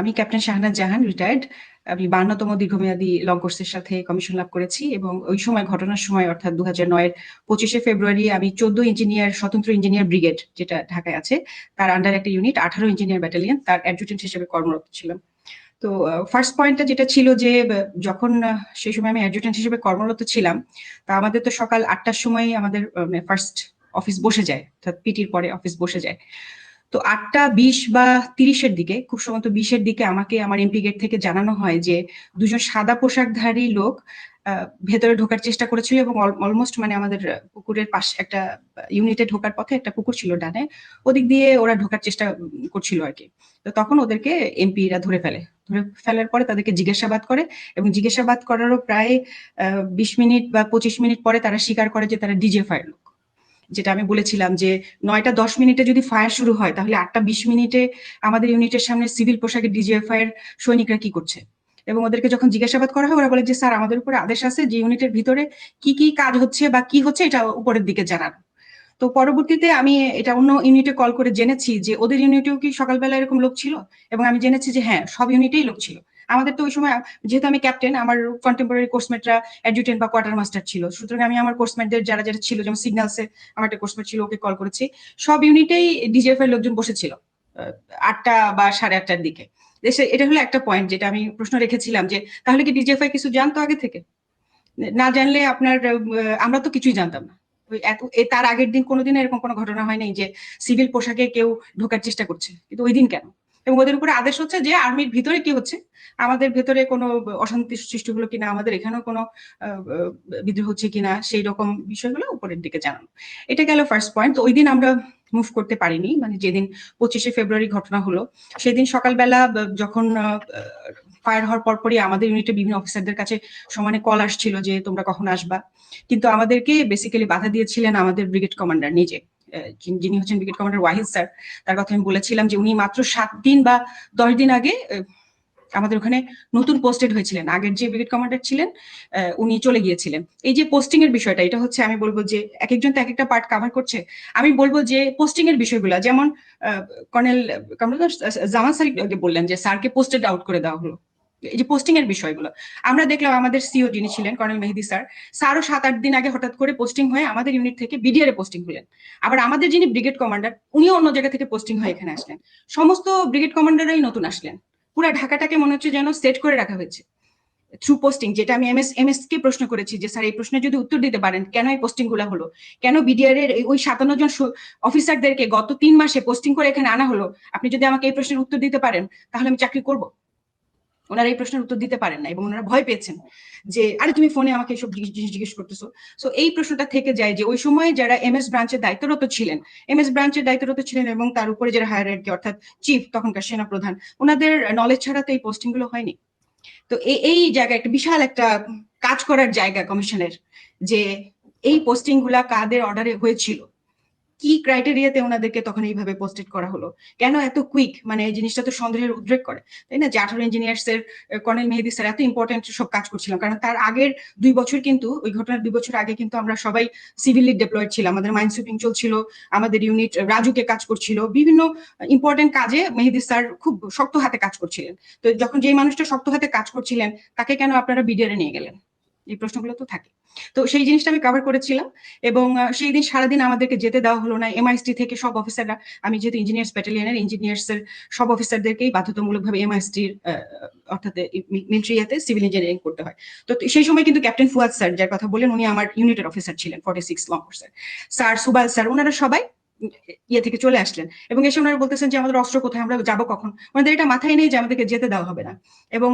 আমি ক্যাপ্টেন শাহনাজ জাহান রিটায়ার্ড আমি বান্নতম দীর্ঘমেয়াদী লং কোর্সের সাথে কমিশন লাভ করেছি এবং ওই সময়, ঘটনার সময়, অর্থাৎ দু হাজার নয়ের পঁচিশে ফেব্রুয়ারি, আমি চোদ্দ ইঞ্জিনিয়ার স্বতন্ত্র ইঞ্জিনিয়ার ব্রিগেড যেটা ঢাকায় আছে, তার আন্ডার একটা ইউনিট আঠারো ইঞ্জিনিয়ার ব্যাটালিয়ন তার অ্যাডজুটেন্ট হিসেবে কর্মরত ছিলাম। তো ফার্স্ট পয়েন্টটা যেটা ছিল যে যখন সেই সময় আমি অ্যাডজুটেন্ট হিসেবে কর্মরত ছিলাম, তা আমাদের তো সকাল আটটার সময় আমাদের ফার্স্ট অফিস বসে যায়, অর্থাৎ পিটির পরে অফিস বসে যায়। তো আটটা বিশ বা তিরিশের দিকে, খুব সম্ভবত বিশের দিকে আমাকে আমার এমপি গেট থেকে জানানো হয় যে দুজন সাদা পোশাকধারী লোক ভেতরে ঢোকার চেষ্টা করেছিল এবং অলমোস্ট মানে আমাদের পুকুরের পাশে, একটা ইউনিটে ঢোকার পথে একটা পুকুর ছিল ডানে, ওদিক দিয়ে ওরা ঢোকার চেষ্টা করছিল আর কি। তো তখন ওদেরকে এমপিরা ধরে ফেলে। ধরে ফেলার পরে তাদেরকে জিজ্ঞাসাবাদ করে এবং জিজ্ঞাসাবাদ করারও প্রায় বিশ মিনিট বা পঁচিশ মিনিট পরে তারা স্বীকার করে যে তারা ডিজে ফায়ার লোক। যেটা আমি বলেছিলাম যে নয়টা দশ মিনিটে যদি ফায়ার শুরু হয়, তাহলে আটটা বিশ মিনিটে আমাদের ইউনিটের সামনে সিভিল পোশাকে ডিজিএফআই এর সৈনিকরা কি করছে? এবং ওদেরকে যখন জিজ্ঞাসাবাদ করা হয়, ওরা বলে যে, স্যার, আমাদের উপরে আদেশ আছে যে ইউনিটের ভিতরে কি কি কাজ হচ্ছে বা কি হচ্ছে এটা উপরের দিকে জানানো। তো পরবর্তীতে আমি এটা অন্য ইউনিটে কল করে জেনেছি যে, ওদের ইউনিটেও কি সকালবেলা এরকম লোক ছিল? এবং আমি জেনেছি যে হ্যাঁ সব ইউনিটেই লোক ছিল। আমাদের তো ওই সময়, যেহেতু আমি ক্যাপ্টেন আমার কন্টেম্পোরারি কোর্সমেটরা অ্যাডজুটেন্ট বা কোয়ার্টার মাস্টার ছিল। সুতরাং আমি আমার কোর্সমেটদের যারা যারা ছিল, যেমন সিগন্যালসে আমার একটা কোর্সমেট ছিল, ওকে কল করেছি। সব ইউনিটেই ডিজিএফ এর লোকজন বসেছিল আটটা বা সাড়ে আটটার দিকে। এটা হলো একটা পয়েন্ট যেটা আমি প্রশ্ন রেখেছিলাম যে, তাহলে কি ডিজিএফআই কিছু জানতো আগে থেকে? না জানলে আপনার আমরা তো কিছুই জানতাম না। তার আগের দিন কোনোদিন এরকম কোনো ঘটনা হয় নাই যে সিভিল পোশাকে কেউ ঢোকার চেষ্টা করছে। কিন্তু ওই দিন কেন? এবং ওদের উপরে আদেশ হচ্ছে যে আর্মির ভিতরে কি হচ্ছে? আমাদের ভেতরে কোনো অশান্তি সৃষ্টি হলো কিনা? আমাদের এখানেও কোনো বিদ্রোহ হচ্ছে কিনা? সেই রকম বিষয়গুলো উপরের দিকে জানানো। এটা গেল ফার্স্ট পয়েন্ট ওই দিন আমরা মুভ করতে পারিনি। মানে যেদিন পঁচিশে ফেব্রুয়ারি ঘটনা হলো, সেদিন সকালবেলা যখন ফায়ার হওয়ার পরপরই আমাদের ইউনিটে বিভিন্ন অফিসারদের কাছে সমানে কল আসছিল যে তোমরা কখন আসবা? কিন্তু আমাদেরকে বেসিক্যালি বাধা দিয়েছিলেন আমাদের ব্রিগেড কমান্ডার নিজে। যিনি- হচ্ছেন ব্রিগেড কমান্ডার ওয়াহিদ স্যার তার কথা আমি বলেছিলাম যে উনি মাত্র সাত দিন বা দশ দিন আগে আমাদের ওখানে নতুন পোস্টেড হয়েছিলেন। আগের যে ব্রিগেড কমান্ডার ছিলেন উনি চলে গিয়েছিলেন। এই যে পোস্টিং এর বিষয়টা, এটা হচ্ছে আমি বলব যে এক একজন তো এক একটা পার্ট কভার করছে। আমি বলব যে পোস্টিং এর বিষয়গুলো, যেমন কর্নেল জামান স্যার বললেন যে স্যারকে পোস্টেড আউট করে দেওয়া হলো। এই যে পোস্টিং এর বিষয়গুলো। আমরা দেখলাম আমাদের সিও যিনি ছিলেন, কর্নেল মেহেদি স্যার, স্যারও সাত, আট দিন আগে হঠাৎ করে পোস্টিং হয়ে আমাদের ইউনিট থেকে বিডিআর এ পোস্টিং হলেন। আবার আমাদের যিনি ব্রিগেড কমান্ডার উনিও অন্য জায়গা থেকে পোস্টিং হয়ে এখানে আসলেন। সমস্ত ব্রিগেড কমান্ডাররাই নতুন আসলেন। পুরো ঢাকাটাকে মনে হচ্ছে যেন সেট করে রাখা হয়েছে। থ্রু পোস্টিং যেটা আমি এমএস এমএস কে প্রশ্ন করেছি যে, স্যার, এই প্রশ্নের যদি উত্তর দিতে পারেন, কেন এই পোস্টিংগুলা হলো? কেন বিডিআর এর ওই সাতান্ন জন অফিসারদেরকে গত তিন মাসে পোস্টিং করে এখানে আনা হলো? আপনি যদি আমাকে এই প্রশ্নের উত্তর দিতে পারেন, তাহলে আমি চাকরি করব। ওনারা এই প্রশ্নের উত্তর দিতে পারেন না এবং ওনারা ভয় পেয়েছেন যে, আরে, তুমি ফোনে আমাকে এসব জিনিস জিজ্ঞেস করতেছো? সো এই প্রশ্নটা থেকে যায় যে, ওই সময় যারা এম এস ব্রাঞ্চের দায়িত্বরত ছিলেন এমএস ব্রাঞ্চের দায়িত্বরত ছিলেন এবং তার উপরে যারা হায়ার কি, অর্থাৎ চিফ তখনকার সেনা প্রধান ওনাদের নলেজ ছাড়া তো এই পোস্টিংগুলো হয়নি। তো এই জায়গায় একটা বিশাল একটা কাজ করার জায়গা কমিশনের যে, এই পোস্টিংগুলা কাদের অর্ডারে হয়েছিল? কি ক্রাইটেরিয়াতে ওনাদেরকে তখন এইভাবে পোস্টেড করা হলো? কেন এত কুইক মানে এই জিনিসটা তো সন্দেহের উদ্রেক করে, তাই না? যে আঠারো ইঞ্জিনিয়ার্স এর কর্নেল মেহেদি স্যার এত ইম্পর্টেন্ট সব কাজ করছিলাম। কারণ তার আগের দুই বছর কিন্তু, ওই ঘটনার দুই বছর আগে কিন্তু আমরা সবাই সিভিলি ডেপ্লয়েড ছিলাম। আমাদের মাইন্ড সুইপিং চলছিল, আমাদের ইউনিট রাজুকে কাজ করছিল, বিভিন্ন ইম্পর্টেন্ট কাজে মেহেদি স্যার খুব শক্ত হাতে কাজ করছিলেন। তো যখন যেই মানুষটা শক্ত হাতে কাজ করছিলেন, তাকে কেন আপনারা বিডিআরে নিয়ে গেলেন? এই প্রশ্নগুলো তো থাকে। তো সেই জিনিসটা আমি কভার করেছিলাম এবং সেই দিন সারাদিন আমাদেরকে যেতে দেওয়া হলো না। এমআইএসটি থেকে সব অফিসাররা আমি যেহেতু ইঞ্জিনিয়ার্স ব্যাটালিয়নের ইঞ্জিনিয়ার্স এর সব অফিসারদেরকেই বাধ্যতামূলকভাবে এমআইএসটির অর্থাৎ মিলিটারিয়াতে সিভিল ইঞ্জিনিয়ারিং করতে হয়। তো সেই সময় কিন্তু ক্যাপ্টেন ফুয়াদ স্যার যার কথা বললেন, উনি আমার ইউনিটের অফিসার ছিলেন forty six long sir sir Subal sir ওনারা সবাই ইয়ে থেকে চলে আসলেন। এবং এসে ওনারা বলতেছেন যে, আমাদের অস্ত্র কোথায়? আমরা যাব কখন? ওনাদের এটা মাথায় নেই যে, আমাদেরকে যেতে দেওয়া হবে না। এবং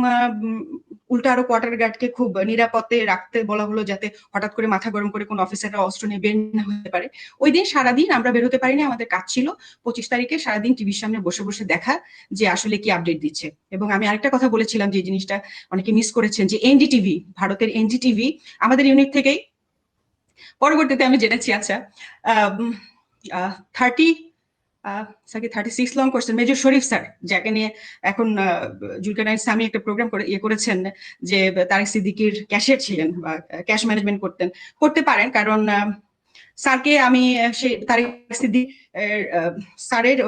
উল্টা আরও কোয়ার্টার গার্ডকে খুব নিরাপদে রাখতে বলা হলো যাতে হঠাৎ করে মাথা গরম করে কোনো অফিসাররা অস্ত্র নিয়ে বের না হতে পারে। ওই দিন সারাদিন আমরা বের হতে পারিনি, আমাদের কাজ ছিল পঁচিশ তারিখে সারাদিন টিভির সামনে বসে বসে দেখা যে আসলে কি আপডেট দিচ্ছে। এবং আমি আরেকটা কথা বলেছিলাম যে জিনিসটা অনেকে মিস করেছেন যে, এনডিটিভি, ভারতের এনডিটিভি আমাদের ইউনিট থেকেই, পরবর্তীতে আমি জেনেছি আচ্ছা thirty sir thirty six long করছেন মেজর শরীফ স্যার যাকে নিয়ে এখন জুলকানাইন স্বামী একটা প্রোগ্রাম করে ইয়ে করেছেন যে, তারেক সিদ্দিকির ক্যাশিয়ার ছিলেন বা ক্যাশ ম্যানেজমেন্ট করতেন। করতে পারেন, কারণ স্যারকে আমি সেই তারেক সিদ্দিক স্যারের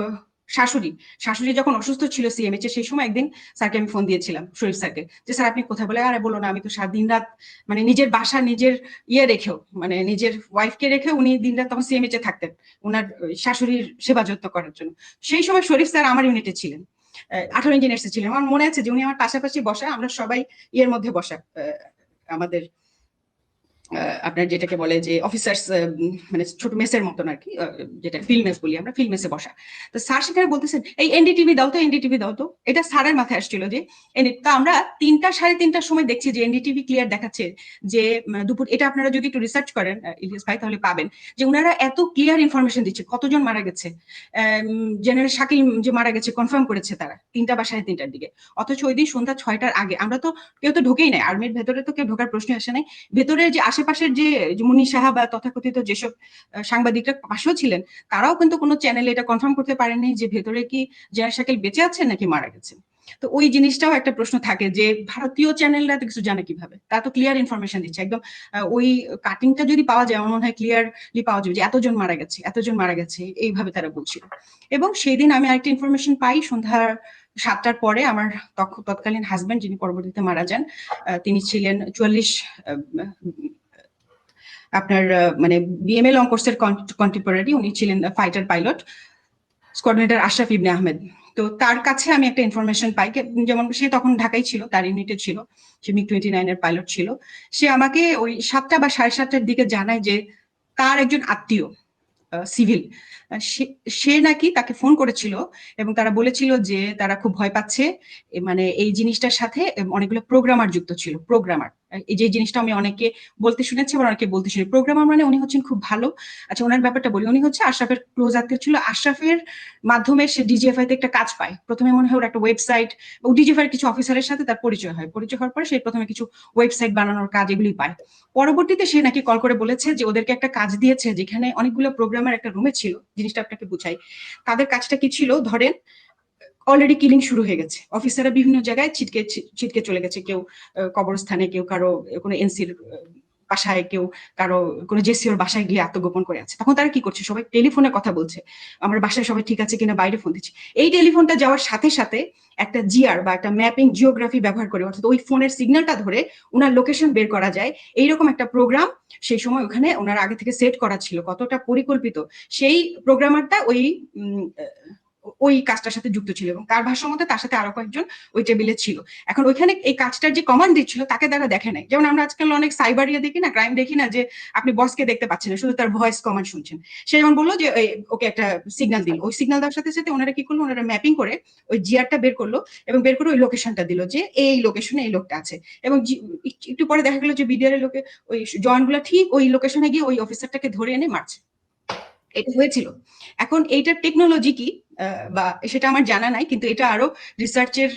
শাশুড়ি। শাশুড়ি যখন অসুস্থ ছিল সিএমএইচ সেই সময় একদিন স্যারকে আমি ফোন দিয়েছিলাম, শরীফ স্যারকে, যে স্যার আপনি কোথায়? বলে, আরে বলো না, আমি তো সাত দিন রাত মানে নিজের বাসা, নিজের ইয়ে রেখেও মানে নিজের ওয়াইফকে রেখে উনি দিন রাত তখন সিএমএইচ এ থাকতেন ওনার শাশুড়ির সেবা যত্ন করার জন্য। সেই সময় শরীফ স্যার আমার ইউনিটে ছিলেন আঠারো ইঞ্জিনিয়ার্সে ছিলেন। আমার মনে আছে যে উনি আমার পাশাপাশি বসা, আমরা সবাই ইয়ের মধ্যে বসা আমাদের আপনার যেটাকে বলে যে অফিসার্স মানে ছোট মেসের মতন আর কি যেটা ফিল্ড মেস বলি আমরা ফিল্ড মেসে বসা। তো স্যার সেখানে বলতেছেন, এই এনডিটিভি দাও তো এনডিটিভি দাও তো। এটা স্যারের মাথায় আসছিল যে তো আমরা তিনটা, সাড়ে তিনটার সময় দেখছি যে এনডিটিভি ক্লিয়ার দেখাচ্ছে যে দুপুর, এটা আপনারা যদি একটু রিসার্চ করেন ইলিয়াস ভাই, তাহলে পাবেন যে ওনারা এত ক্লিয়ার ইনফরমেশন দিচ্ছে, কতজন মারা গেছে। জেনারেল শাকিল যে মারা গেছে কনফার্ম করেছে তারা, তিনটা বা সাড়ে তিনটার দিকে। অথচ ওই দিন সন্ধ্যা ছয়টার আগে, আমরা তো কেউ তো ঢোকেই নাই আর্মির ভেতরে তো কেউ ঢোকার প্রশ্ন আসে নাই। ভেতরে যে আশেপাশের যে মুনি সাহা বা তথাকথিত যেসব সাংবাদিকরা পাশেও ছিলেন, তারাও কিন্তু কোনো চ্যানেলে এটা কনফার্ম করতে পারেনি যে ভেতরে কি জেনারেল শাকিল বেঁচে আছে নাকি মারা গেছে। তো ওই জিনিসটাও একটা প্রশ্ন থাকে যে ভারতীয় চ্যানেলরা তো কিছু জানে কীভাবে? তা তো ক্লিয়ার ইনফরমেশন দিচ্ছে। একদম ওই কাটিংটা যদি পাওয়া যায়, আমার মনে হয় ক্লিয়ারলি পাওয়া যাবে যে এতজন মারা গেছে, এতজন মারা গেছে, এইভাবে তারা বলছিল। এবং সেই দিন আমি আরেকটা ইনফরমেশন পাই সন্ধ্যার সাতটার পরে আমার তৎকালীন হাজবেন্ড যিনি পরবর্তীতে মারা যান তিনি ছিলেন চুয়াল্লিশ আপনার মানে বিএমএ লং কোর্সের কন্টেম্পোরারি উনি ছিলেন fighter pilot coordinator Ashraf Ibne Ahmed তো তার কাছে আমি একটা ইনফরমেশন পাই যেমন সে তখন ঢাকায় ছিল, তার ইউনিটে ছিল, সে মিগ টোয়েন্টি নাইনের পাইলট ছিল। সে আমাকে ওই সাতটা বা সাড়ে সাতটার দিকে জানায় যে, তার একজন আত্মীয় সিভিল সে নাকি তাকে ফোন করেছিল এবং তারা বলেছিল যে, তারা খুব ভয় পাচ্ছে মানে এই জিনিসটার সাথে অনেকগুলো প্রোগ্রামার যুক্ত ছিল প্রোগ্রামার যে জিনিসটা আমি অনেকে বলতে শুনেছি আবার অনেকে বলতে শুনি। প্রোগ্রামার মানে উনি হচ্ছেন খুব ভালো। আচ্ছা ওনার ব্যাপারটা বলি। উনি হচ্ছে আশরাফের ক্লোজ আত্মীয় ছিল। আশরাফের মাধ্যমে সে ডিজিএফআই তে একটা কাজ পায়। প্রথমে মনে হয় ওর একটা ওয়েবসাইট ও ডিজিএফআই কিছু অফিসারের সাথে তার পরিচয় হয়। পরিচয় হওয়ার পরে সে প্রথমে কিছু ওয়েবসাইট বানানোর কাজ এগুলি পায়। পরবর্তীতে সে নাকি কল করে বলেছে যে ওদেরকে একটা কাজ দিয়েছে যেখানে অনেকগুলো প্রোগ্রামের একটা রুমে ছিল। জিনিসটা আপনাকে বুঝাই। তাদের কাজটা কি ছিল? ধরেন অলরেডি কিলিং শুরু হয়ে গেছে। অফিসাররা বিভিন্ন জায়গায় ছিটকে ছিটকে চলে গেছে। কেউ কবরস্থানে, কেউ কারও কোনো এনসির বাসায়, কেউ কারও, কোনো জেসিওর বাসায় গিয়ে আত্মগোপন করে আছে। তখন তারা কি করছে? সবাই টেলিফোনে কথা বলছে। আমার বাসায় সবাই ঠিক আছে কিনা বাইরে ফোন দিচ্ছে। এই টেলিফোনটা যাওয়ার সাথে সাথে একটা জিআর বা একটা ম্যাপিং জিওগ্রাফি ব্যবহার করে, অর্থাৎ ওই ফোনের সিগন্যালটা ধরে ওনার লোকেশন বের করা যায়। এইরকম একটা প্রোগ্রাম সেই সময় ওখানে ওনার আগে থেকে সেট করা ছিল। কতটা পরিকল্পিত সেই প্রোগ্রামারটা ওই ওই কাজটার সাথে যুক্ত ছিল এবং তার ভাষ্য মতে তার সাথে আরও কয়েকজন ওই টেবিলে ছিল। এখন ওইখানে এই কাজটার যে কমান্ড দিচ্ছিল তাকে তারা দেখে নাই। যেমন আমরা আজকাল অনেক সাইবার ইয়ে দেখি না ক্রাইম দেখি না যে আপনি বসকে দেখতে পাচ্ছেন না, শুধু তার ভয়েস কমান্ড শুনছেন। সে যেমন বলল যে ওকে একটা সিগনাল দিল। ওই সিগন্যাল দেওয়ার সাথে সাথে ওনারা কি করল? ওনারা ম্যাপিং করে ওই জিআরটা বের করল এবং বের করে ওই লোকেশনটা দিল যে, এই লোকেশনে এই লোকটা আছে। এবং একটু পরে দেখা গেল যে বিডিআর লোকে ওই জয়েন্টগুলো ঠিক ওই লোকেশনে গিয়ে ওই অফিসারটাকে ধরে এনে মারছে। এটা হয়েছিল। এখন এইটার টেকনোলজি কি? বা সেটা আমার জানা নাই, কিন্তু এটা আরও রিসার্চের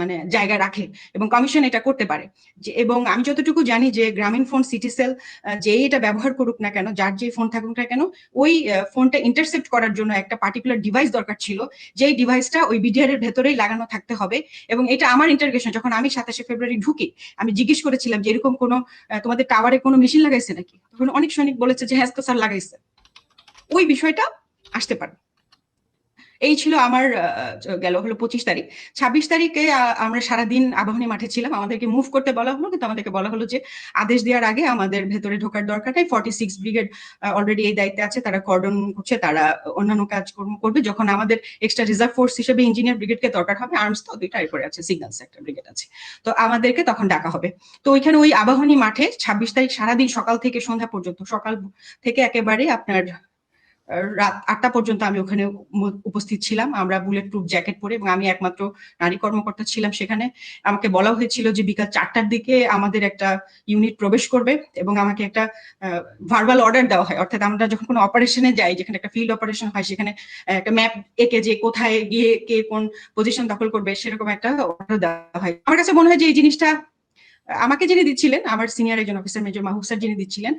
মানে জায়গা রাখে এবং কমিশন এটা করতে পারে। এবং আমি যতটুকু জানি যে গ্রামীণ ফোন সিটি সেল যেই এটা ব্যবহার করুক না কেন, যার যে ফোন থাকুক না কেন, ওই ফোনটা ইন্টারসেপ্ট করার জন্য একটা পার্টিকুলার ডিভাইস দরকার ছিল, যেই ডিভাইসটা ওই বিডিআর এর ভেতরেই লাগানো থাকতে হবে এবং এটা আমার ইন্টারগেশন যখন আমি সাতাশে ফেব্রুয়ারি ঢুকি, আমি জিজ্ঞেস করেছিলাম যে এরকম কোনো তোমাদের টাওয়ারে কোনো মেশিন লাগাইছে নাকি? তখন অনেক সৈনিক বলেছে যে হ্যাঁ স্যার লাগাইছে। ওই বিষয়টা আসতে পারে। এই ছিল আমার গেল হলো পঁচিশ তারিখ। ছাব্বিশ তারিখে আমরা সারাদিন আবাহনী মাঠে ছিলাম। আমাদেরকে মুভ করতে বলা হলো, কিন্তু আমাদেরকে বলা হলো যে আদেশ দেওয়ার আগে আমাদের ভেতরে ঢোকার দরকার নেই। ফর্টি সিক্স ব্রিগেড অলরেডি এই দায়িত্বে আছে, তারা কর্ডন করছে, তারা অন্যান্য কাজকর্ম করবে। যখন আমাদের এক্সট্রা রিজার্ভ ফোর্স হিসেবে ইঞ্জিনিয়ার ব্রিগেডকে দরকার হবে আর্মস তো দুইটা এরপরে আছে সিগন্যালস সেক্টর ব্রিগেড আছে। তো আমাদেরকে তখন ডাকা হবে। তো ওইখানে ওই আবাহনী মাঠে ছাব্বিশ তারিখ সারাদিন সকাল থেকে সন্ধ্যা পর্যন্ত, সকাল থেকে একেবারে আপনার রাত আটটা পর্যন্ত আমি ওখানে উপস্থিত ছিলাম। আমরা বুলেট প্রুফ জ্যাকেট পরে এবং আমি একমাত্র নারী কর্মকর্তা ছিলাম সেখানে। আমাকে বলা হয়েছিল যে বিকাল চারটার দিকে আমাদের একটা ইউনিট প্রবেশ করবে এবং আমাকে একটা ভার্বাল অর্ডার দেওয়া হয়। অর্থাৎ আমরা যখন কোনো অপারেশনে যাই, যেখানে একটা ফিল্ড অপারেশন হয়, সেখানে একটা ম্যাপ এঁকে যে কোথায় গিয়ে কে কোন পজিশন দখল করবে, সেরকম একটা অর্ডার দেওয়া হয়। আমার কাছে মনে হয় যে এই জিনিসটা আমাকে যিনি দিচ্ছিলেন, আমার সিনিয়র একজন অফিসার মেজর মাহবুব স্যার যিনি দিচ্ছিলেন,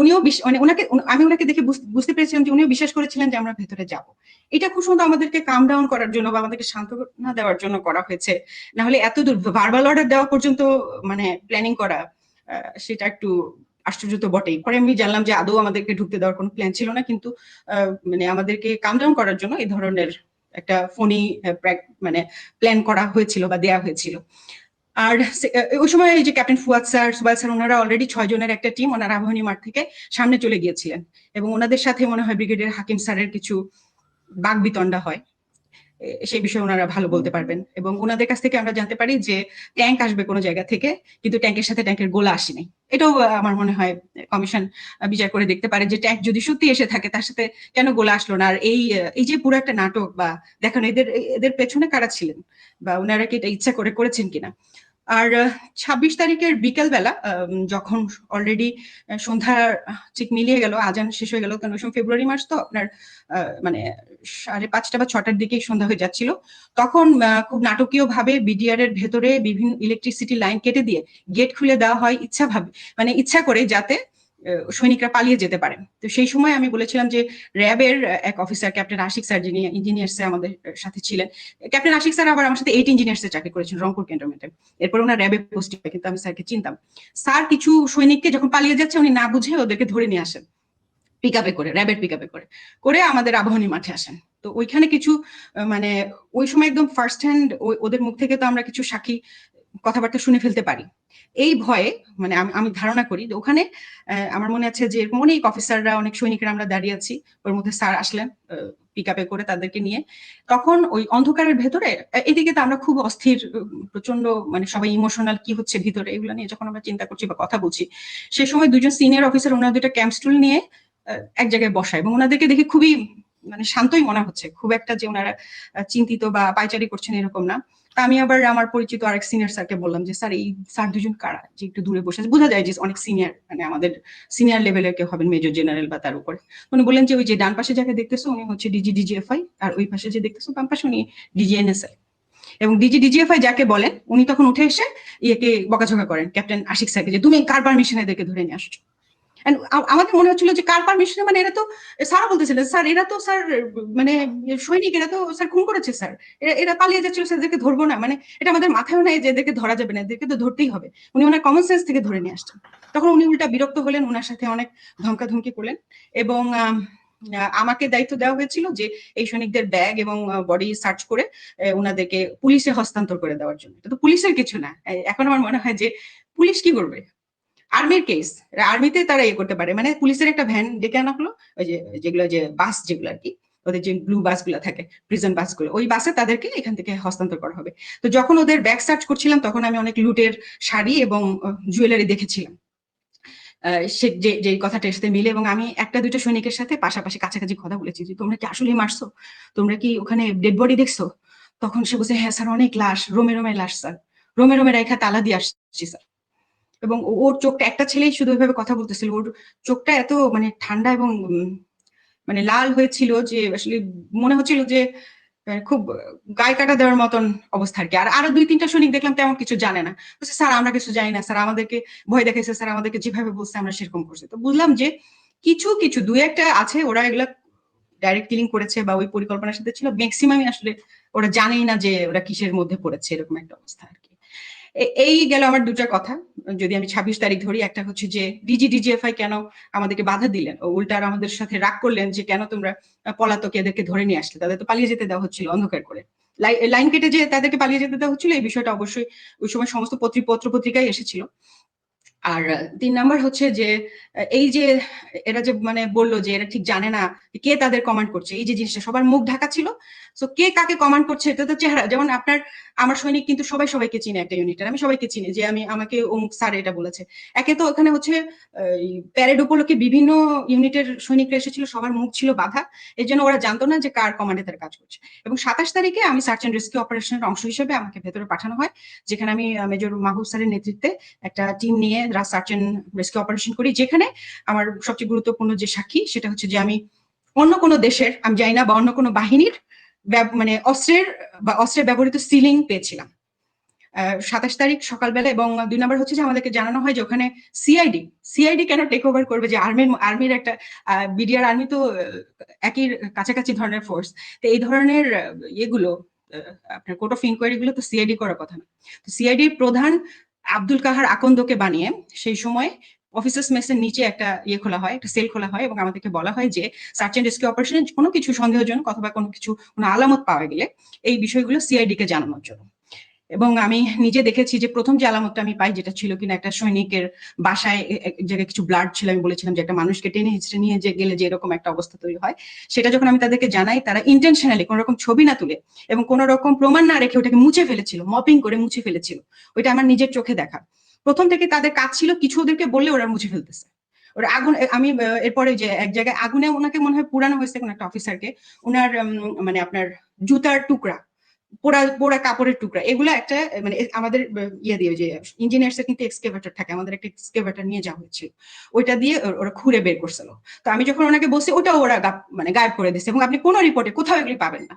উনিও মানে ওনাকে আমি ওনাকে দেখে বুঝ- বুঝতে পেরেছিলাম যে উনিও বিশ্বাস করেছিলেন যে আমরা ভেতরে যাব। এটা খুব সুন্দর আমাদেরকে কাম ডাউন করার জন্য বা আমাদেরকে সান্ত্বনা দেওয়ার জন্য করা হয়েছে। না হলে এত দূর ভার্বাল অর্ডার দেওয়া পর্যন্ত মানে প্ল্যানিং করা সেটা একটু আশ্চর্য তো বটেই। পরে আমি জানলাম যে আদৌ আমাদেরকে ঢুকতে দেওয়ার কোনো প্ল্যান ছিল না, কিন্তু মানে আমাদেরকে কাম ডাউন করার জন্য এই ধরনের একটা ফোনি মানে প্ল্যান করা হয়েছিল বা দেয়া হয়েছিল। আর ওই সময় এই যে captain Fuad sir, Subal sir, ওনারা অলরেডি ছয় জনের একটা টিম ওনারা আবাহনী মাঠ থেকে সামনে চলে গিয়েছিলেন। এবং ওনাদের সাথে মনে হয় ব্রিগেডের হাকিম স্যারের কিছু বাক বিতণ্ডা হয় সেই বিষয়ে ওনারা ভালো বলতে পারবেন। এবং ওনাদের কাছ থেকে আমরা জানতে পারি যে ট্যাঙ্ক আসবে কোনো জায়গা থেকে, কিন্তু ট্যাঙ্কের সাথে ট্যাঙ্কের গোলা আসেনি। এটাও আমার মনে হয় কমিশন বিচার করে দেখতে পারে যে ট্যাঙ্ক যদি সত্যি এসে থাকে, তার সাথে কেন গোলা আসলো না? আর এই এই যে পুরো একটা নাটক বা দেখেন, এদের এদের পেছনে কারা ছিলেন? বা ওনারা কি এটা ইচ্ছা করে করেছেন কিনা? আর ছাব্বিশ তারিখের বিকেল বেলা যখন অলরেডি সন্ধ্যা ঠিক মিলিয়ে গেল আজান শেষ হয়ে গেল কারণ ওই সময় ফেব্রুয়ারি মাস তো আপনার মানে সাড়ে পাঁচটা বা ছটার দিকেই সন্ধ্যা হয়ে যাচ্ছিল তখন খুব নাটকীয় ভাবে বিডিআর এর ভেতরে বিভিন্ন ইলেকট্রিসিটি লাইন কেটে দিয়ে গেট খুলে দেওয়া হয় ইচ্ছাভাবে মানে ইচ্ছা করে যাতে আহ, সৈনিকরা পালিয়ে যেতে পারে তো সেই সময় আমি বলেছিলাম যে র্যাবের এক অফিসার ক্যাপ্টেন আশিক স্যার, যিনি ইঞ্জিনিয়ার্সে আমাদের সাথে ছিলেন, ক্যাপ্টেন আশিক স্যার আবার আমার সাথে এইট ইঞ্জিনিয়ার্সে চাকরি করেছেন রংপুর ক্যান্টনমেন্টে এরপর ওনার র্যাবে পোস্টিং কিন্তু আমি স্যারকে চিনতাম। স্যার কিছু সৈনিককে যখন পালিয়ে যাচ্ছে, উনি না বুঝে ওদেরকে ধরে নিয়ে আসেন পিক আপে করে, র্যাবের পিক আপে করে করে আমাদের আবাহনী মাঠে আসেন। তো ওইখানে কিছু মানে ওই সময় একদম ফার্স্ট হ্যান্ড ওদের মুখ থেকে তো আমরা কিছু সাক্ষী কথাবার্তা শুনে ফেলতে পারি। এই ভয়ে মানে আমি আমি ধারণা করি যে ওখানে আমার মনে আছে যে এরকম অনেক অফিসাররা অনেক সৈনিকরা আমরা দাঁড়িয়ে আছি। ওর মধ্যে স্যার আসলেন পিক আপে করে তাদেরকে নিয়ে। তখন ওই অন্ধকারের ভেতরে এদিকে তো আমরা খুব অস্থির প্রচণ্ড মানে সবাই ইমোশনাল কি হচ্ছে ভিতরে, এগুলো নিয়ে যখন আমরা চিন্তা করছি বা কথা বলছি, সে সময় দুজন সিনিয়র অফিসার ওনার দুটা ক্যাম্প স্টুল নিয়ে এক জায়গায় বসায় এবং ওনাদেরকে দেখে খুবই মানে শান্তই মনে হচ্ছে। খুব একটা যে ওনারা চিন্তিত বা পাইচারি করছেন এরকম না। তা আমি আবার আমার পরিচিত আরেক সিনিয়র স্যারকে বললাম যে, স্যার, এই স্যার দুজন কারা? যে একটু দূরে বসে বোঝা যায় যে অনেক সিনিয়র মানে আমাদের সিনিয়র লেভেলের কেউ হবেন মেজর জেনারেল বা তার উপরে। উনি বললেন যে, ওই যে ডান পাশে যাকে দেখতেছো, উনি হচ্ছে ডিজি ডিজিএফআই আর ওই পাশে যে দেখতেছো, বাম পাশে উনি ডিজিএনএসআই এবং ডিজি ডিজিএফআই যাকে বলেন, উনি তখন উঠে এসে ইয়েকে বকাঝকা করেন, ক্যাপ্টেন আশিক স্যারকে, যে, তুমি কার পারমিশন এদেরকে ধরে নিয়ে আসছো? আমাদের মনে হচ্ছিল যে কার পারমিশনে মানে এরা তো, স্যারও বলতেছিলেন স্যার, এরা তো স্যার মানে সৈনিক, এরা তো স্যার খুন করেছে, স্যার। এরা পালিয়ে যাচ্ছিল, স্যার, এদেরকে ধরবো না। মানে এটা আমাদের মাথায় নাই যে এদেরকে ধরা যাবে না, এদেরকে তো ধরতেই হবে। উনি ওনার কমন সেন্স থেকে ধরে নিয়ে আসছেন। তখন উনি উল্টা বিরক্ত হলেন ওনার সাথে অনেক ধমকাধমকি করলেন এবং আমাকে দায়িত্ব দেওয়া হয়েছিল যে এই সৈনিকদের ব্যাগ এবং বডি সার্চ করে ওনাদেরকে পুলিশে হস্তান্তর করে দেওয়ার জন্য। তো পুলিশের কিছু না। এখন আমার মনে হয় যে পুলিশ কি করবে? আর্মির কেস আর্মিতে তারা ইয়ে করতে পারে। মানে পুলিশের একটা ভ্যান ডেকে আনা হলো, ওই যে যেগুলো যে বাস যেগুলো আর কি, ওদের যে ব্লু বাসগুলো থাকে প্রিজন বাসগুলো ওই বাসে তাদেরকে এখান থেকে হস্তান্তর করা হবে। তো যখন ওদের ব্যাগ সার্চ করছিলাম, তখন আমি অনেক লুটের শাড়ি এবং জুয়েলারি দেখেছিলাম। সে যে যে কথাটার সাথে মিলে এবং আমি একটা, দুইটা সৈনিকের সাথে পাশাপাশি কাছাকাছি কথা বলেছি যে, তোমরা কি আসলে মারছো? তোমরা কি ওখানে ডেড বডি দেখছ? তখন সে বলছে হ্যাঁ স্যার, অনেক লাশ, রোমে রোমে লাশ, স্যার। রোমে রোমে রেখা তালা দিয়ে আসছি, স্যার। এবং ওর চোখটা, একটা ছেলেই শুধু ওইভাবে কথা বলতেছিল। ওর চোখটা এত মানে ঠান্ডা এবং মানে লাল হয়েছিল যে আসলে মনে হচ্ছিল যে খুব গায়ে কাটা দেওয়ার মতন অবস্থা আর কি। আর আরও দুই, তিনটা সৈনিক দেখলাম তেমন কিছু জানে না। স্যার, আমরা কিছু জানি না। স্যার, আমাদেরকে ভয় দেখাইছে। স্যার, আমাদেরকে যেভাবে বলছে, আমরা সেরকম করছি। তো বুঝলাম যে কিছু কিছু, দুই, একটা আছে, ওরা এগুলা ডাইরেক্ট কিলিং করেছে বা ওই পরিকল্পনার সাথে ছিল। ম্যাক্সিমামই আসলে ওরা জানেই না যে ওরা কিসের মধ্যে পড়েছে, এরকম একটা অবস্থা আর কি। এই গেল আমার দুটা কথা। যদি আমি ছাব্বিশ তারিখ ধরি, একটা হচ্ছে যে ডিজি ডিজিএফআই কেন আমাদেরকে বাধা দিলেন? ও উল্টার আমাদের সাথে রাগ করলেন যে কেন তোমরা পলাতক এদেরকে ধরে নিয়ে আসলে? তাদের তো পালিয়ে যেতে দেওয়া হচ্ছিল অন্ধকার করে। লাই- লাইন কেটে যে তাদেরকে পালিয়ে যেতে দেওয়া হচ্ছিল, এই বিষয়টা অবশ্যই ওই সময় সমস্ত পত্রি পত্র পত্রিকায় এসেছিল। আর তিন নাম্বার হচ্ছে যে, এই যে এরা যে মানে বলল যে এরা ঠিক জানে না কে তাদের কমান্ড করছে, এই যে জিনিসটা সবার মুখ ঢাকা ছিল। তো কে কাকে কমান্ড করছে এটা তো চেহারা। যেমন আপনার, আমার সৈনিক কিন্তু সবাই সবাইকে চিনে একটা ইউনিটের আমি সবাইকে চিনি যে আমি, আমাকে অমুক স্যার এটা বলেছে। একে তো ওখানে হচ্ছে প্যারেড উপলক্ষে বিভিন্ন ইউনিটের সৈনিকরা এসেছিল, সবার মুখ ছিল বাধা। এর জন্য ওরা জানতো না যে কার কমান্ডে তারা কাজ করছে। এবং সাতাশ তারিখে আমি সার্চ অ্যান্ড রেস্কিউ অপারেশনের অংশ হিসেবে আমাকে ভেতরে পাঠানো হয়, যেখানে আমি মেজর মাহবুব স্যারের নেতৃত্বে একটা টিম নিয়ে সার্চ অ্যান্ড রেস্কিউ অপারেশন করি, যেখানে আমার সবচেয়ে গুরুত্বপূর্ণ যে সাক্ষী সেটা হচ্ছে যে আমি অন্য কোনো দেশের, আমি জানি না, বা অন্য কোনো বাহিনীর মানে অস্ত্রের, বা অস্ত্রের ব্যবহৃত সিলিং পেয়েছিলাম। সাতাশ তারিখ সকালবেলা এবং দুই নম্বর হচ্ছে যে আমাদেরকে জানানো হয় যে ওখানে সিআইডি সিআইডি কেন টেক ওভার করবে? যে আর্মির আর্মির একটা বিডিআর আর্মি তো একই কাছাকাছি ধরনের ফোর্স তো এই ধরনের ইয়েগুলো আপনার কোর্ট অফ ইনকোয়ারি গুলো তো সিআইডি করার কথা না। তো সিআইডির প্রধান আব্দুল কাহার আকন্দকে বানিয়ে সেই সময় অফিসার্স মেসের নিচে একটা ইয়ে খোলা হয়, একটা সেল খোলা হয় এবং আমাদেরকে বলা হয় যে সার্চ অ্যান্ড রেস্কিউ অপারেশনে কোনো কিছু সন্দেহজনক অথবা কোনো কিছু কোনো আলামত পাওয়া গেলে এই বিষয়গুলো সিআইডি কে জানানোর জন্য। এবং আমি নিজে দেখেছি যে প্রথম যে আলামতটা আমি পাই যেটা ছিল কিনা একটা সৈনিকের বাসায় এক জায়গায় কিছু ব্লাড ছিল, আমি বলেছিলাম যে একটা মানুষকে টেনে হিচড়ে নিয়ে যে গেলে যে এরকম একটা অবস্থা তৈরি হয়, সেটা যখন আমি তাদেরকে জানাই, তারা ইন্টেনশনালি কোনো রকম ছবি না তুলে এবং কোনো রকম প্রমাণ না রেখে ওটাকে মুছে ফেলেছিল মপিং করে মুছে ফেলেছিল, ওইটা আমার নিজের চোখে দেখা। প্রথম থেকে তাদের কাজ ছিল কিছু ওদেরকে বললে ওরা মুছে ফেলতেছে। ওরা আগুন আমি এরপরে যে এক জায়গায় আগুনে ওনাকে মনে হয় পুরানো হয়েছে কোন একটা অফিসারকে ওনার মানে আপনার জুতার টুকরা পোড়া পোড়া কাপড়ের টুকরা। এগুলো একটা মানে আমাদের ইয়ে দিয়ে যে ইঞ্জিনিয়ার্স এর কিন্তু এক্সকেভেটর থাকে, আমাদের একটা এক্সকেভেটার নিয়ে যাওয়া হয়েছিল। ওইটা দিয়ে ওরা খুঁড়ে বের করছিল। তো আমি যখন ওনাকে বলছি ওটা ওরা মানে গায়েব করে দিচ্ছে এবং আপনি কোনো রিপোর্টে কোথাও এগুলি পাবেন না।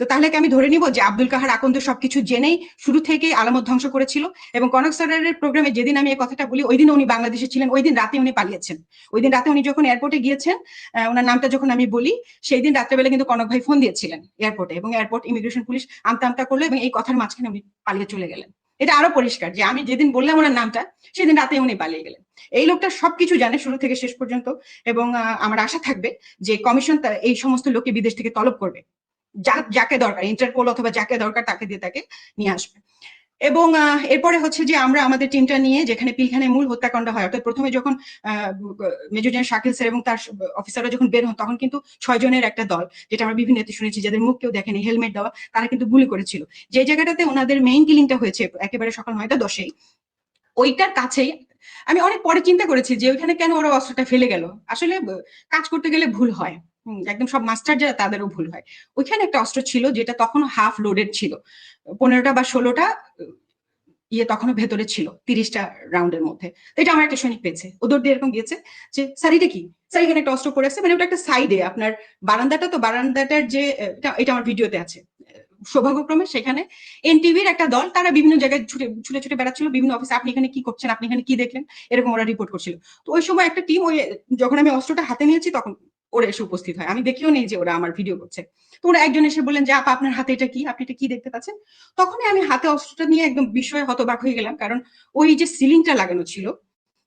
তো তাহলে কি আমি ধরে নিব যে আব্দুল কাহার আকন্দ সবকিছু জেনেই শুরু থেকেই আলামত ধ্বংস করেছিল? এবং কনক সরের প্রোগ্রামে যেদিন আমি এই কথাটা বলি, ওই দিন উনি বাংলাদেশে ছিলেন, ওই দিন রাতে উনি পালিয়েছেন। ওই দিন রাতে উনি যখন এয়ারপোর্টে গিয়েছেন ওনার নামটা যখন আমি বলি, সেই দিন রাত্রেবেলা কিন্তু কনক ভাই ফোন দিয়েছিলেন এয়ারপোর্টে এবং এয়ারপোর্ট ইমিগ্রেশন পুলিশ আমতা আমতা করল এবং এই কথার মাঝখানে উনি পালিয়ে চলে গেলেন। এটা আরও পরিষ্কার যে আমি যেদিন বললাম ওনার নামটা, সেদিন রাতে উনি পালিয়ে গেলেন। এই লোকটা সবকিছু জানে শুরু থেকে শেষ পর্যন্ত এবং আমার আশা থাকবে যে কমিশন এই সমস্ত লোককে বিদেশ থেকে তলব করবে। যা- যাকে দরকার ইন্টারপোল অথবা যাকে দরকার তাকে দিয়ে তাকে নিয়ে আসবে। এবং এরপরে হচ্ছে যে আমরা আমাদের টিমটা নিয়ে যেখানে পিলখানে মূল হত্যাকাণ্ড হয়, অর্থাৎ প্রথমে যখন মেজর জেনারেল শাকিল স্যার এবং তার অফিসাররা যখন বের হন, তখন কিন্তু ছয় জনের একটা দল, যেটা আমরা বিভিন্ন শুনেছি, যাদের মুখ কেউ দেখেনি হেলমেট দেওয়া, তারা কিন্তু গুলি করেছিল। যে জায়গাটাতে ওনাদের মেইন কিলিংটা হয়েছে, একেবারে সকাল নয়টা দশেই, ওইটার কাছেই আমি অনেক পরে চিন্তা করেছি যে ওইখানে কেন ওরা অস্ত্রটা ফেলে গেল। আসলে, কাজ করতে গেলে ভুল হয়। একদম সব মাস্টার যারা তাদেরও ভুল হয়। ওইখানে একটা অস্ত্র ছিল যেটা তখন হাফ লোডেড ছিল। পনেরোটা বা ষোলোটা ইয়ে তখনও ভেতরে ছিল, তিরিশটা রাউন্ডের মধ্যে। তো এটা আমার একটা সৈনিক পেয়েছে। ওদের দিয়ে এরকম গিয়েছে যে, স্যার, এটা কি? স্যার, এখানে একটা অস্ত্র পড়ে আছে। মানে ওটা একটা সাইডে আপনার বারান্দাটা তো, বারান্দাটার যে, এটা আমার ভিডিওতে আছে। সৌভাগ্যক্রমে সেখানে এনটিভির একটা দল, তারা বিভিন্ন জায়গায় ছুটে ছুটে ছুটে বেড়াচ্ছিল, বিভিন্ন অফিসে আপনি এখানে কি করছেন? আপনি এখানে কি দেখলেন? এরকম ওরা রিপোর্ট করছিল। তো ওই সময় একটা টিম ওই, যখন আমি অস্ত্রটা হাতে নিয়েছি, তখন ওরা এসে উপস্থিত হয়। আমি দেখিও নেই যে ওরা আমার ভিডিও করছে। তো ওরা একজন এসে বললেন যে, আপা, আপনার হাতে এটা কি? আপনি এটা কি দেখতে পাচ্ছেন? তখনই আমি হাতে অস্ত্রটা নিয়ে একদম বিস্ময়ে হতবাক হয়ে গেলাম। কারণ ওই যে সিলিংটা লাগানো ছিল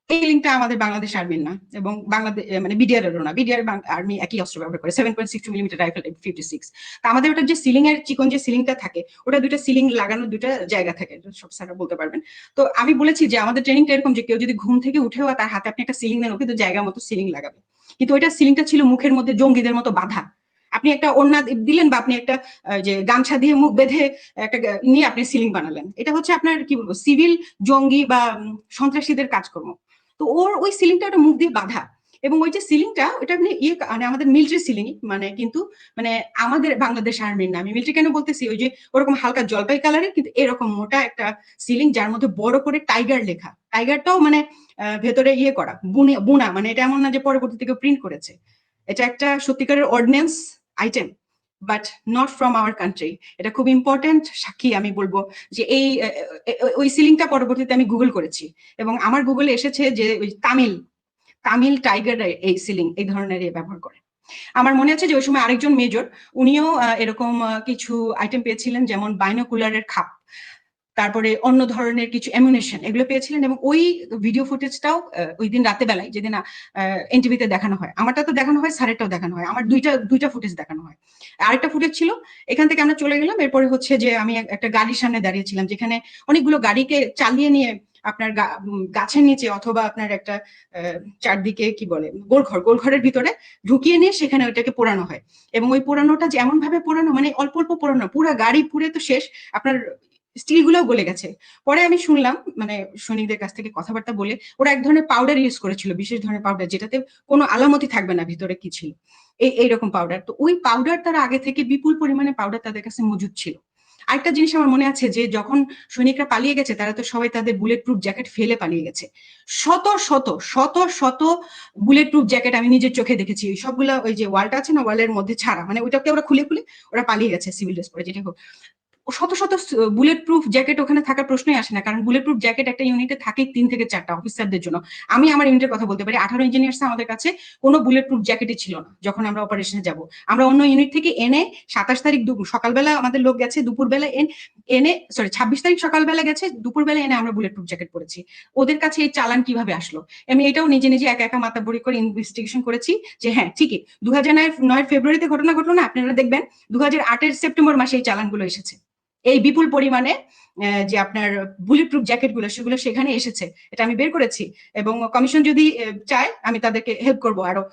এই লিঙ্কটা আমাদের বাংলাদেশ আর্মির না, এবং বাংলাদেশ মানে বিডিআর এরও না। বিডিআর আর্মি একই অস্ত্র ব্যবহার করে seven point six millimetre rifle fifty six আমাদের ওটা যে সিলিং এর চিকন যে সিলিংটা থাকে, ওটা দুইটা সিলিং লাগানোর দুইটা জায়গা থাকে সব স্যাররা বলতে পারবেন। তো আমি বলেছি যে আমাদের ট্রেনিংটা এরকম যে কেউ যদি ঘুম থেকে উঠেও তার হাতে আপনি একটা সিলিং দেন ওকে তো জায়গা মতো সিলিং লাগাবে। কিন্তু ওইটা সিলিংটা ছিল মুখের মধ্যে জঙ্গিদের মতো বাধা। আপনি একটা ওড়না দিলেন বা আপনি একটা যে গামছা দিয়ে মুখ বেঁধে একটা নিয়ে আপনি সিলিং বানালেন। এটা হচ্ছে আপনার, কি বলব সিভিল জঙ্গি বা সন্ত্রাসীদের কাজকর্ম। তো ওর ওই সিলিংটা ওটা মুখ দিয়ে বাঁধা। এবং ওই যে সিলিংটা ওটা আপনি ইয়ে মানে আমাদের মিলিটারি সিলিং মানে কিন্তু মানে আমাদের বাংলাদেশ আর্মির না আমি মিলিটারি কেন বলতেছি? ওই যে ওরকম হালকা জলপাই কালারের কিন্তু এরকম মোটা একটা সিলিং যার মধ্যে বড় করে টাইগার লেখা। টাইগারটাও মানে ভেতরে ইয়ে করা, বুনে, বোনা মানে এটা এমন না যে পরবর্তী থেকে প্রিন্ট করেছে। এটা একটা সত্যিকারের ordnance item but not from our country এটা খুব ইম্পর্টেন্ট সাক্ষী আমি বলব যে এই ওই সিলিংটা পরবর্তীতে আমি গুগল করেছি এবং আমার গুগলে এসেছে যে ওই তামিল তামিল টাইগার এই সিলিং এই ধরনের ব্যবহার করে। আমার মনে আছে যে ওই সময় আরেকজন মেজর উনিও এরকম কিছু আইটেম পেয়েছিলেন যেমন বাইনোকুলারের খাপ। তারপরে অন্য ধরনের কিছু অ্যামুনেশন এগুলো পেয়েছিলেন এবং ওই ভিডিও ফুটেজটাও ওই দিন রাতে বেলায় যেদিন এনটিভিতে দেখানো হয়। আমারটা তো দেখানো হয় সারেরটাও দেখানো হয়। আমার দুইটা দুইটা ফুটেজ দেখানো হয়। আরেকটা ফুটেজ ছিল, এখান থেকে আমরা চলে গেলাম। এরপরে হচ্ছে যে আমি একটা গাড়ির সামনে দাঁড়িয়েছিলাম, যেখানে অনেকগুলো গাড়িকে চালিয়ে নিয়ে আপনার গাছের নিচে অথবা আপনার একটা চারদিকে কি বলে, গোলঘর, গোলঘরের ভিতরে ঢুকিয়ে নিয়ে সেখানে ওইটাকে পোড়ানো হয়। এবং ওই পোড়ানোটা যে এমন ভাবে পোড়ানো মানে অল্প অল্প পোড়ানো পুরো গাড়ি পুড়ে তো শেষ। আপনার স্টিল গুলোও গলে গেছে। পরে আমি শুনলাম মানে সৈনিকদের কাছ থেকে কথাবার্তা বলে ওরা এক ধরনের পাউডার ইউজ করেছিল, বিশেষ ধরনের পাউডার যেটাতে কোনো আলামতি থাকবে না, ভিতরে কি ছিল। এই, এইরকম পাউডার তো ওই পাউডার তারা আগে থেকে বিপুল পরিমাণে পাউডার তাদের কাছে মজুদ ছিল। আরেকটা জিনিস আমার মনে আছে যে, যখন সৈনিকরা পালিয়ে গেছে, তারা তো সবাই তাদের বুলেট প্রুফ জ্যাকেট ফেলে পালিয়ে গেছে। শত শত শত শত বুলেট প্রুফ জ্যাকেট আমি নিজের চোখে দেখেছি। সবগুলা ওই যে ওয়ালটা আছে না ওয়ালের মধ্যে ছাড়া মানে ওইটাকে ওরা খুলে খুলে ওরা পালিয়ে গেছে সিভিল ড্রেস পরে যেটা হোক শত শত বুলেট প্রুফ জ্যাকেট ওখানে থাকার প্রশ্নই আসে না, কারণ বুলেট প্রুফ জ্যাকেট একটা ইউনিটে থাকে তিন থেকে চারটা অফিসারদের জন্য। আমি আমার ইউনিটের কথা বলতে পারি, আঠারো ইঞ্জিনিয়ার্স আমাদের কাছে কোনো বুলেট প্রুফ জ্যাকেটই ছিল না, যখন আমরা অপারেশনে যাব। আমরা অন্য ইউনিট থেকে এনে সাতাশ তারিখ সকালবেলা আমাদের লোক গেছে, দুপুরবেলা এন, এনে সরি ছাব্বিশ তারিখ সকালবেলা গেছে, দুপুরবেলা এনে আমরা বুলেট প্রুফ জ্যাকেট পরেছি। ওদের কাছে এই চালান কীভাবে আসলো? আমি এটাও নিজে নিজে একা একা মাথা বড়ি করে ইনভেস্টিগেশন করেছি যে হ্যাঁ ঠিকই দু হাজার নয় ফেব্রুয়ারিতে ঘটনা ঘটলো না, আপনারা দেখবেন দু হাজার আটের সেপ্টেম্বর মাসে এই চালানগুলো এসেছে। এই বিপুল পরিমাণে যে আপনার বুলেট প্রুফ জ্যাকেটগুলো সেগুলো সেখানে এসেছে, এটা আমি বের করেছি এবং কমিশন যদি চায়, আমি তাদেরকে হেল্প করব আরও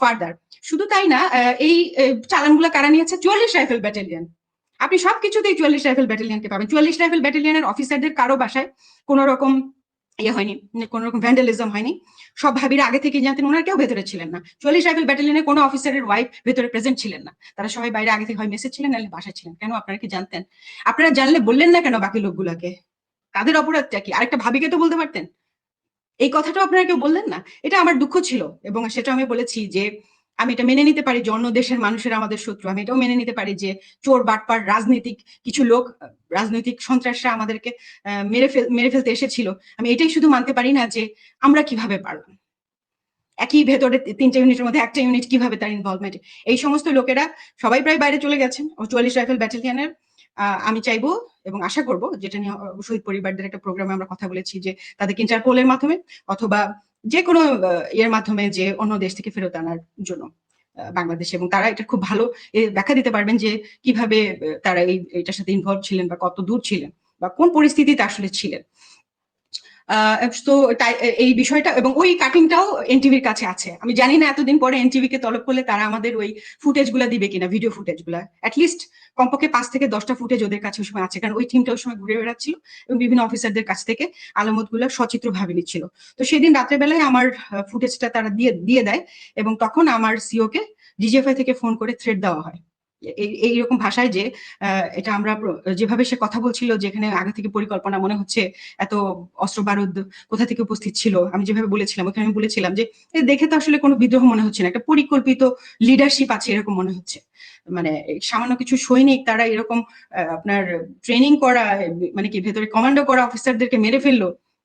ফার্দার শুধু তাই না এই চালানগুলো কারা নিয়েছে? চুয়াল্লিশ রাইফেল ব্যাটালিয়ন। আপনি সবকিছুতেই চুয়াল্লিশ রাইফেল ব্যাটালিয়নকে পাবেন। চুয়াল্লিশ রাইফেল ব্যাটালিয়নের অফিসারদের কারও বাসায় কোন রকম ইয়ে হয়নি কোন রকম ভ্যান্ডালিজম হয়নি। সব ভাবিরা আগে থেকে জানতেন ওনার কেউ ভেতরে ছিলেন না। চুয়াল্লিশ রাইফেল ব্যাটালিয়নে কোনো অফিসারের ওয়াইফ ভেতরে প্রেজেন্ট ছিলেন না। তারা সবাই বাইরে আগে থেকে হয় মেসেজ ছিলেন, নাহলে বাসায় ছিলেন। কেন? আপনারা কি জানতেন? আপনারা জানলে বললেন না কেন বাকি লোকগুলোকে? তাদের অপরাধটা কি? আরেকটা ভাবিকে তো বলতে পারতেন? এই কথাটাও আপনারা কেউ বললেন না? এটা আমার দুঃখ ছিল এবং সেটা আমি বলেছি যে আমি এটা মেনে নিতে পারি যে অন্য দেশের মানুষের আমাদের শত্রু। আমি এটাও মেনে নিতে পারি যে চোর বাটপার রাজনৈতিক কিছু লোক, রাজনৈতিক সন্ত্রাসরা আমাদেরকে মেরে ফেল, মেরে ফেলতে এসেছিল। আমি এটাই শুধু মানতে পারি না যে আমরা কীভাবে পারলাম একই ভেতরে তিনটা ইউনিটের মধ্যে একটা ইউনিট কীভাবে তার ইনভলভমেন্ট এই সমস্ত লোকেরা সবাই প্রায় বাইরে চলে গেছেন। ও চুয়াল্লিশ রাইফেল ব্যাটালিয়নের আমি চাইব এবং আশা করব, যেটা নিয়ে শহীদ পরিবারদের একটা প্রোগ্রামে আমরা কথা বলেছি যে তাদেরকে ইন্টারপোলের মাধ্যমে অথবা যে কোনো ইয়ের মাধ্যমে যে অন্য দেশ থেকে ফেরত আনার জন্য বাংলাদেশে এবং তারা এটা খুব ভালো দেখা দিতে পারবেন যে কীভাবে তারা এই, এটার সাথে ইনভলভ ছিলেন বা কত দূর ছিলেন বা কোন পরিস্থিতিতে আসলে ছিলেন। তো এই বিষয়টা এবং ওই কাটিংটাও এনটিভির কাছে আছে। আমি জানি না এতদিন পরে এনটিভি কে তলব করলে তারা আমাদের ওই ফুটেজগুলা দিবে কিনা ভিডিও ফুটেজগুলা অ্যাটলিস্ট কমপক্ষে পাঁচ থেকে দশটা ফুটেজ ওদের কাছে ওই সময় আছে, কারণ ওই টিমটা ওই সময় ঘুরে বেড়াচ্ছিল এবং বিভিন্ন অফিসারদের কাছ থেকে আলামতগুলা সচিত্র ভাবে নিচ্ছিল। তো সেদিন রাত্রেবেলায় আমার ফুটেজটা তারা দিয়ে দিয়ে দেয় এবং তখন আমার সিও কে ডিজিএফআই থেকে ফোন করে থ্রেড দেওয়া হয়। এইরকম ভাষায় যে এটা আমরা যেভাবে সে কথা বলছিল, যেখানে আগে থেকে পরিকল্পনা মনে হচ্ছে এত অস্ত্র বারুদ কোথা থেকে উপস্থিত ছিল, আমি যেভাবে বলেছিলাম, ওখানে আমি বলেছিলাম যে দেখে তো আসলে কোনো বিদ্রোহ মনে হচ্ছে না, একটা পরিকল্পিত লিডারশিপ আছে এরকম মনে হচ্ছে। মানে সামান্য কিছু সৈনিক তারা এরকম আপনার ট্রেনিং করা মানে কি ভেতরে কমান্ডো করা অফিসারদেরকে মেরে ফেলল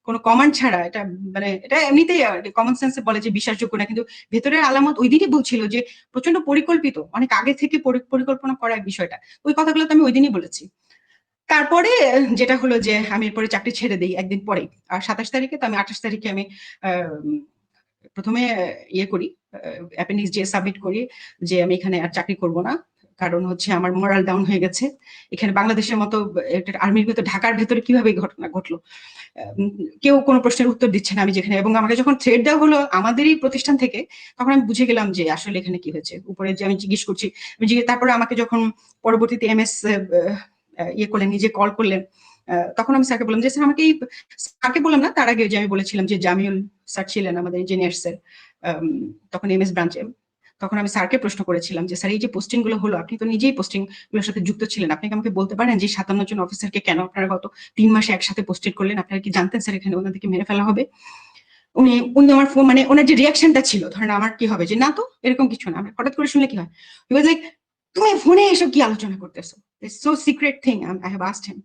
কোনো কমান্ড ছাড়া, এটা মানে এটা এমনিতেই কমন সেন্সে বলে যে বিশ্বাসযোগ্য না, কিন্তু ভেতরের আলামত ওই দিনই বলছিল যে প্রচণ্ড পরিকল্পিত, অনেক আগে থেকে পরিকল্পনা করা বিষয়টা। ওই কথাগুলো তো আমি ওই দিনই বলেছি। তারপরে, যেটা হলো যে আমি এরপরে চাকরি ছেড়ে দিই একদিন পরে আর সাতাশ তারিখে তো আমি, আঠাশ তারিখে আমি প্রথমে ইয়ে করি অ্যাপেন্ডিক্স যে সাবমিট করি যে আমি এখানে আর চাকরি করব না। কারণ হচ্ছে আমার মোরাল ডাউন হয়ে গেছে। এখানে বাংলাদেশের মতো আর্মির ভেতর, ঢাকার ভেতরে কীভাবে ঘটনা ঘটলো? কেউ কোনো প্রশ্নের উত্তর দিচ্ছে না আমি যেখানে। এবং আমাকে যখন থ্রেড দেওয়া হলো আমাদেরই প্রতিষ্ঠান থেকে, তখন আমি বুঝে গেলাম যে আসলে এখানে কি হয়েছে। উপরে যে আমি জিজ্ঞেস করছি তারপরে আমাকে যখন পরবর্তীতে এম এস ইয়ে করলেন, নিজে কল করলেন তখন আমি স্যারকে বললাম যে, স্যার, আমাকে এই স্যারকে বললাম না, তার আগে যে আমি বলেছিলাম যে, জামিউল স্যার ছিলেন আমাদের ইঞ্জিনিয়ার্সের তখন এম এস ব্রাঞ্চে তখন আমি স্যারকে প্রশ্ন করেছিলাম যে, স্যার, এই যে পোস্টিংগুলো হলো, আপনি তো নিজেই পোস্টিংগুলোর সাথে যুক্ত ছিলেন। আপনি আমাকে বলতে পারেন যে, সাতান্ন জন অফিসারকে কেন আপনারা গত তিন মাসে একসাথে পোস্টেড করলেন? আপনারা কি জানতেন স্যার এখানে ওনাদেরকে মেরে ফেলা হবে? উনি উনি আমার ফোন মানে ওনার যে রিয়াকশনটা ছিল, ধরেন আমার কি হবে? যে, না তো, এরকম কিছু না। হঠাৎ করে শুনলে কি হয়? লাইক তুমি ফোনে এসব কি আলোচনা করতেছো? So secret thing I have asked him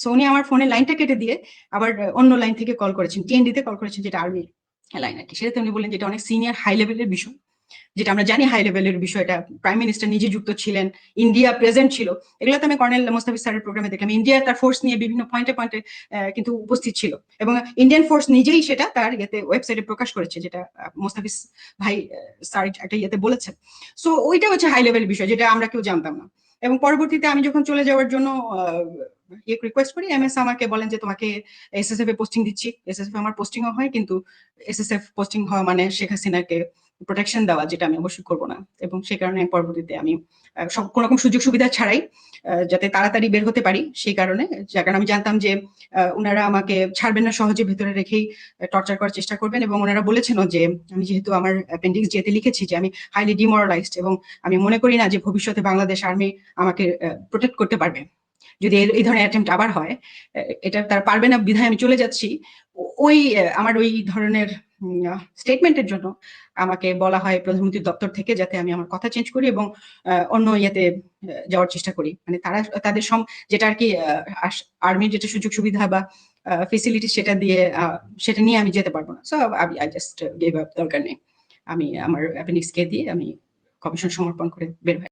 so উনি আমার ফোনে লাইনটা কেটে দিয়ে আবার অন্য লাইন থেকে কল করেছেন টিএনডিতে কল করেছেন, যেটা আর্মি লাইন আর কি সেটাতে উনি বললেন যেটা অনেক সিনিয়র হাই লেভেলের বিষয়। যেটা আমরা জানি হাই লেভেলের বিষয়টা প্রাইম মিনিস্টার নিজে যুক্ত ছিলেন ইন্ডিয়া প্রেজেন্ট ছিল এগুলো তো আমি কর্নেল মোস্তাফিজ স্যারের প্রোগ্রামে দেখলাম। ইন্ডিয়া তার ফোর্স নিয়ে বিভিন্ন পয়েন্টে পয়েন্টে কিন্তু উপস্থিত ছিল। এবং ইন্ডিয়ান ফোর্স নিজেই সেটা তার ইয়েতে ওয়েবসাইটে প্রকাশ করেছে, যেটা মোস্তাফিজ ভাই স্যার একটা ইয়েতে বলেছেন। সো ওইটা হচ্ছে হাই লেভেল বিষয়, যেটা আমরা কেউ জানতাম না। এবং পরবর্তীতে আমি যখন চলে যাওয়ার জন্য রিকোয়েস্ট করি এম এস আমাকে বলেন যে, তোমাকে এস এস এ পোস্টিং দিচ্ছি। এস এস এফ আমার পোস্টিংও হয়, কিন্তু এস এস পোস্টিং হওয়া মানে শেখ হাসিনাকে প্রোটেকশন দেওয়া যেটা আমি অবশ্যই করব না। এবং সে কারণে পরবর্তীতে আমি সব কোনো রকম সুযোগ সুবিধা ছাড়াই যাতে তাড়াতাড়ি বের হতে পারি, সেই কারণে, যার কারণে আমি জানতাম যে ওনারা আমাকে ছাড়বেন না, সহজে ভেতরে রেখেই টর্চার করার চেষ্টা করবেন এবং ওনারা বলেছেন যে, আমি যেহেতু আমার অ্যাপেন্ডিক্স যেতে লিখেছি যে, আমি হাইলি ডিমোরালাইজড এবং আমি মনে করি না যে ভবিষ্যতে বাংলাদেশ আর্মি আমাকে প্রোটেক্ট করতে পারবে। যদি এই ধরনের অ্যাটেম্প আবার হয় এটা তার পারবে না, বিধায় আমি চলে যাচ্ছি। ওই আমার ওই ধরনের স্টেটমেন্টের জন্য আমাকে বলা হয় প্রধানমন্ত্রীর দপ্তর থেকে যাতে আমি আমার কথা চেঞ্জ করি এবং অন্য ইয়েতে যাওয়ার চেষ্টা করি। মানে তারা, তাদের সম, যেটা আর কি আর্মির যেটা সুযোগ সুবিধা বা ফেসিলিটি সেটা দিয়ে সেটা নিয়ে আমি যেতে পারব না। সো আমি আই জাস্ট গেভ আপ দরকার নেই। আমি আমার অ্যাপেন্ডিক্স কে দিয়ে আমি কমিশন সমর্পণ করে বের হই